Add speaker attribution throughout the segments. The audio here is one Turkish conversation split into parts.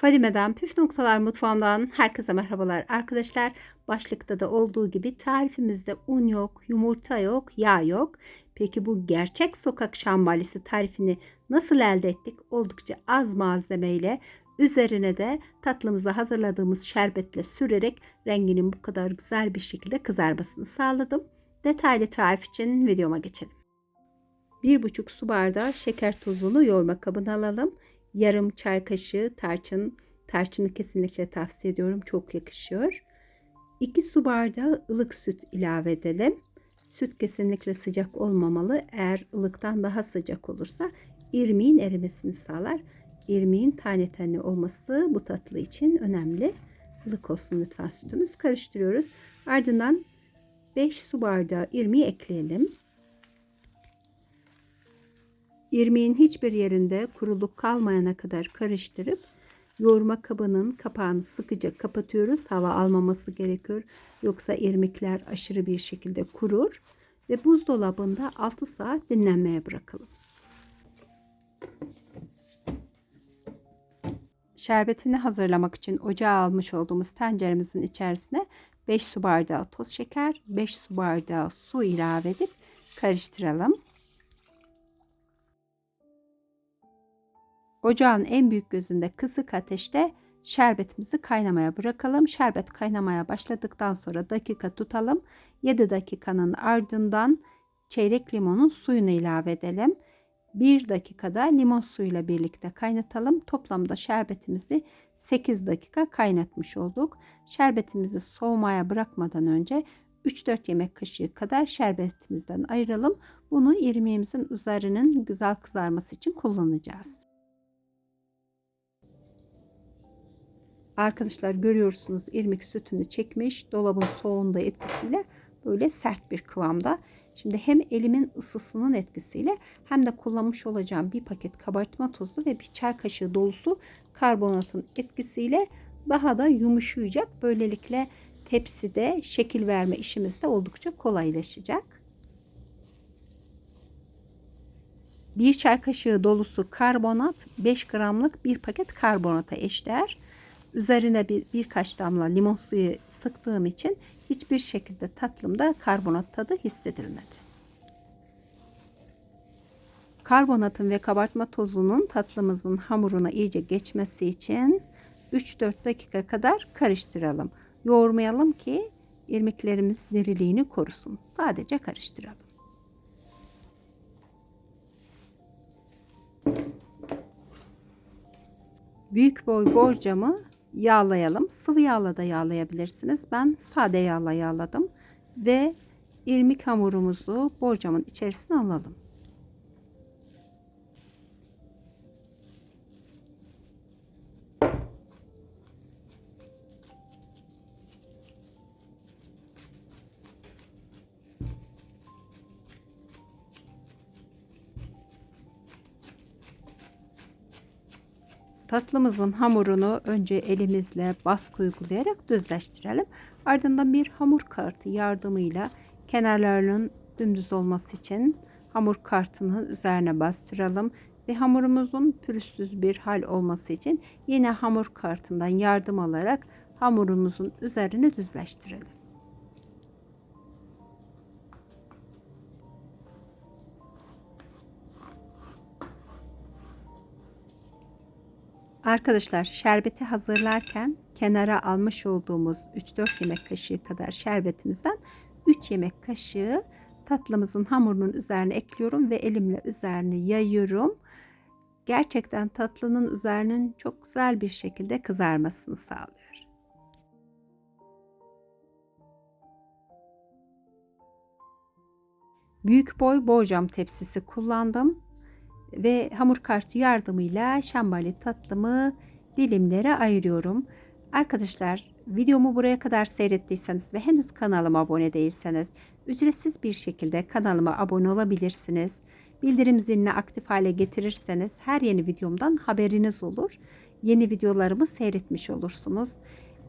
Speaker 1: Fadime'den Püf Noktalar Mutfağımdan herkese merhabalar arkadaşlar. Başlıkta da olduğu gibi tarifimizde un yok, yumurta yok, yağ yok. Peki bu gerçek sokak şambalisi tarifini nasıl elde ettik? Oldukça az malzemeyle üzerine de tatlımızı hazırladığımız şerbetle sürerek renginin bu kadar güzel bir şekilde kızarmasını sağladım. Detaylı tarif için videoma geçelim. 1,5 su bardağı şeker tozunu yoğurma kabına alalım yarım çay kaşığı tarçın. Tarçını kesinlikle tavsiye ediyorum. Çok yakışıyor. 2 su bardağı ılık süt ilave edelim. Süt kesinlikle sıcak olmamalı. Eğer ılıktan daha sıcak olursa irmiğin erimesini sağlar. İrmiğin tane tane olması bu tatlı için önemli. Ilık olsun lütfen sütümüz. Karıştırıyoruz. Ardından 5 su bardağı irmiği ekleyelim. İrmiğin hiçbir yerinde kuruluk kalmayana kadar karıştırıp yoğurma kabının kapağını sıkıca kapatıyoruz. Hava almaması gerekiyor. Yoksa irmikler aşırı bir şekilde kurur ve buzdolabında 6 saat dinlenmeye bırakalım. Şerbetini hazırlamak için ocağa almış olduğumuz tenceremizin içerisine 5 su bardağı toz şeker, 5 su bardağı su ilave edip karıştıralım. Ocağın en büyük gözünde kısık ateşte şerbetimizi kaynamaya bırakalım. Şerbet kaynamaya başladıktan sonra dakika tutalım. 7 dakikanın ardından çeyrek limonun suyunu ilave edelim. 1 dakikada limon suyuyla birlikte kaynatalım. Toplamda şerbetimizi 8 dakika kaynatmış olduk. Şerbetimizi soğumaya bırakmadan önce 3-4 yemek kaşığı kadar şerbetimizden ayıralım. Bunu irmiğimizin üzerinin güzel kızarması için kullanacağız. Arkadaşlar görüyorsunuz irmik sütünü çekmiş. Dolabın soğuğunda etkisiyle böyle sert bir kıvamda. Şimdi hem elimin ısısının etkisiyle hem de kullanmış olacağım bir paket kabartma tozu ve bir çay kaşığı dolusu karbonatın etkisiyle daha da yumuşayacak. Böylelikle tepside şekil verme işimiz de oldukça kolaylaşacak. Bir çay kaşığı dolusu karbonat 5 gramlık bir paket karbonata eşdeğer. Üzerine bir, birkaç damla limon suyu sıktığım için hiçbir şekilde tatlımda karbonat tadı hissedilmedi. Karbonatın ve kabartma tozunun tatlımızın hamuruna iyice geçmesi için 3-4 dakika kadar karıştıralım. Yoğurmayalım ki irmiklerimiz diriliğini korusun. Sadece karıştıralım. Büyük boy borcamı yağlayalım. Sıvı yağla da yağlayabilirsiniz. Ben sade yağla yağladım. Ve irmik hamurumuzu borcamın içerisine alalım. Tatlımızın hamurunu önce elimizle baskı uygulayarak düzleştirelim. Ardından bir hamur kartı yardımıyla kenarlarının dümdüz olması için hamur kartının üzerine bastıralım ve hamurumuzun pürüzsüz bir hal olması için yine hamur kartından yardım alarak hamurumuzun üzerini düzleştirelim. Arkadaşlar şerbeti hazırlarken kenara almış olduğumuz 3-4 yemek kaşığı kadar şerbetimizden 3 yemek kaşığı tatlımızın hamurunun üzerine ekliyorum ve elimle üzerine yayıyorum. Gerçekten tatlının üzerinin çok güzel bir şekilde kızarmasını sağlıyor. Büyük boy borcam tepsisi kullandım ve hamur kartı yardımıyla şambali tatlımı dilimlere ayırıyorum. Arkadaşlar videomu buraya kadar seyrettiyseniz ve henüz kanalıma abone değilseniz ücretsiz bir şekilde kanalıma abone olabilirsiniz. Bildirim zilini aktif hale getirirseniz her yeni videomdan haberiniz olur. Yeni videolarımı seyretmiş olursunuz.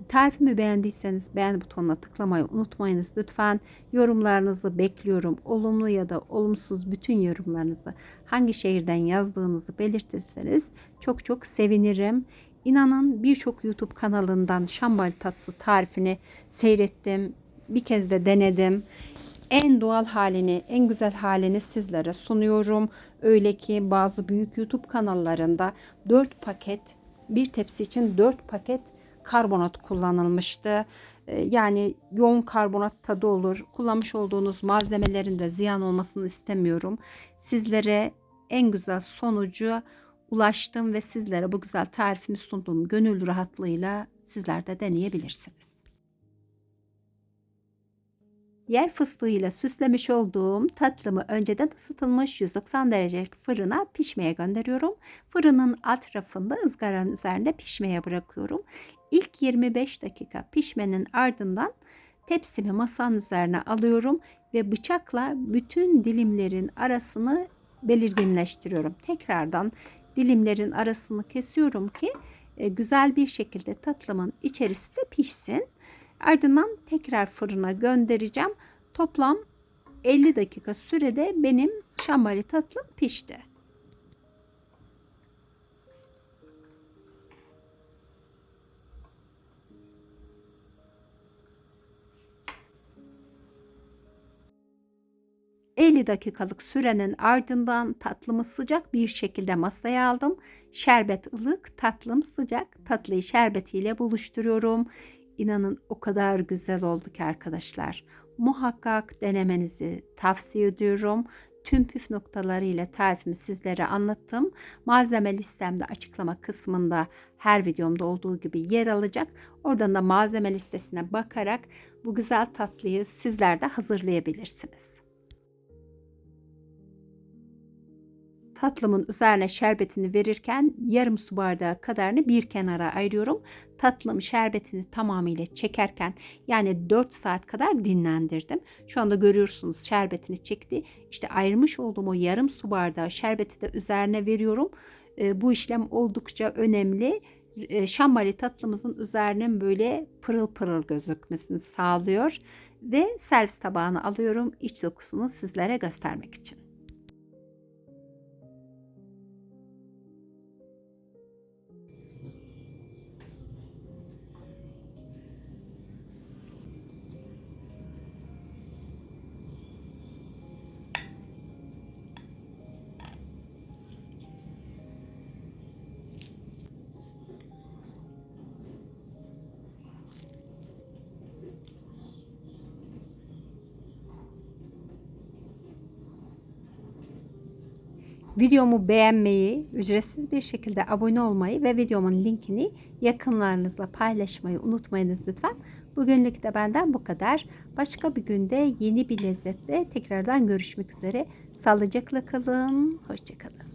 Speaker 1: Tarifimi beğendiyseniz beğen butonuna tıklamayı unutmayınız lütfen. Yorumlarınızı bekliyorum. Olumlu ya da olumsuz bütün yorumlarınızı hangi şehirden yazdığınızı belirtirseniz çok çok sevinirim. İnanın birçok YouTube kanalından şambali tatlısı tarifini seyrettim. Bir kez de denedim. En doğal halini, en güzel halini sizlere sunuyorum. Öyle ki bazı büyük YouTube kanallarında 4 paket, bir tepsi için 4 paket karbonat kullanılmıştı. Ee, Yani yoğun karbonat tadı olur. Kullanmış olduğunuz malzemelerin de ziyan olmasını istemiyorum. Sizlere en güzel sonucu ulaştım ve sizlere bu güzel tarifimi sundum. Gönül rahatlığıyla sizler de deneyebilirsiniz. Yer fıstığıyla süslemiş olduğum tatlımı önceden ısıtılmış 190 derecelik fırına pişmeye gönderiyorum. Fırının alt rafında ızgaranın üzerinde pişmeye bırakıyorum. İlk 25 dakika pişmenin ardından tepsimi masanın üzerine alıyorum ve bıçakla bütün dilimlerin arasını belirginleştiriyorum. Tekrardan dilimlerin arasını kesiyorum ki e, güzel bir şekilde tatlımın içerisi de pişsin. Ardından tekrar fırına göndereceğim. Toplam 50 dakika sürede benim şambali tatlım pişti. ...50 dakikalık sürenin ardından tatlımı sıcak bir şekilde masaya aldım. Şerbet ılık, tatlım sıcak. Tatlıyı şerbetiyle buluşturuyorum. İnanın o kadar güzel oldu ki arkadaşlar. Muhakkak denemenizi tavsiye ediyorum. Tüm püf noktalarıyla tarifimi sizlere anlattım. Malzeme listemde açıklama kısmında her videomda olduğu gibi yer alacak. Oradan da malzeme listesine bakarak bu güzel tatlıyı sizler de hazırlayabilirsiniz. Tatlımın üzerine şerbetini verirken yarım su bardağı kadarını bir kenara ayırıyorum. Tatlım şerbetini tamamıyla çekerken yani 4 saat kadar dinlendirdim. Şu anda görüyorsunuz şerbetini çekti. İşte ayırmış olduğum o yarım su bardağı şerbeti de üzerine veriyorum. E, bu işlem oldukça önemli. E, şambali tatlımızın üzerinin böyle pırıl pırıl gözükmesini sağlıyor. Ve servis tabağına alıyorum iç dokusunu sizlere göstermek için. Videomu beğenmeyi, ücretsiz bir şekilde abone olmayı ve videomun linkini yakınlarınızla paylaşmayı unutmayınız lütfen. Bugünlük de benden bu kadar. Başka bir günde yeni bir lezzetle tekrardan görüşmek üzere. Sağlıcakla kalın, hoşçakalın.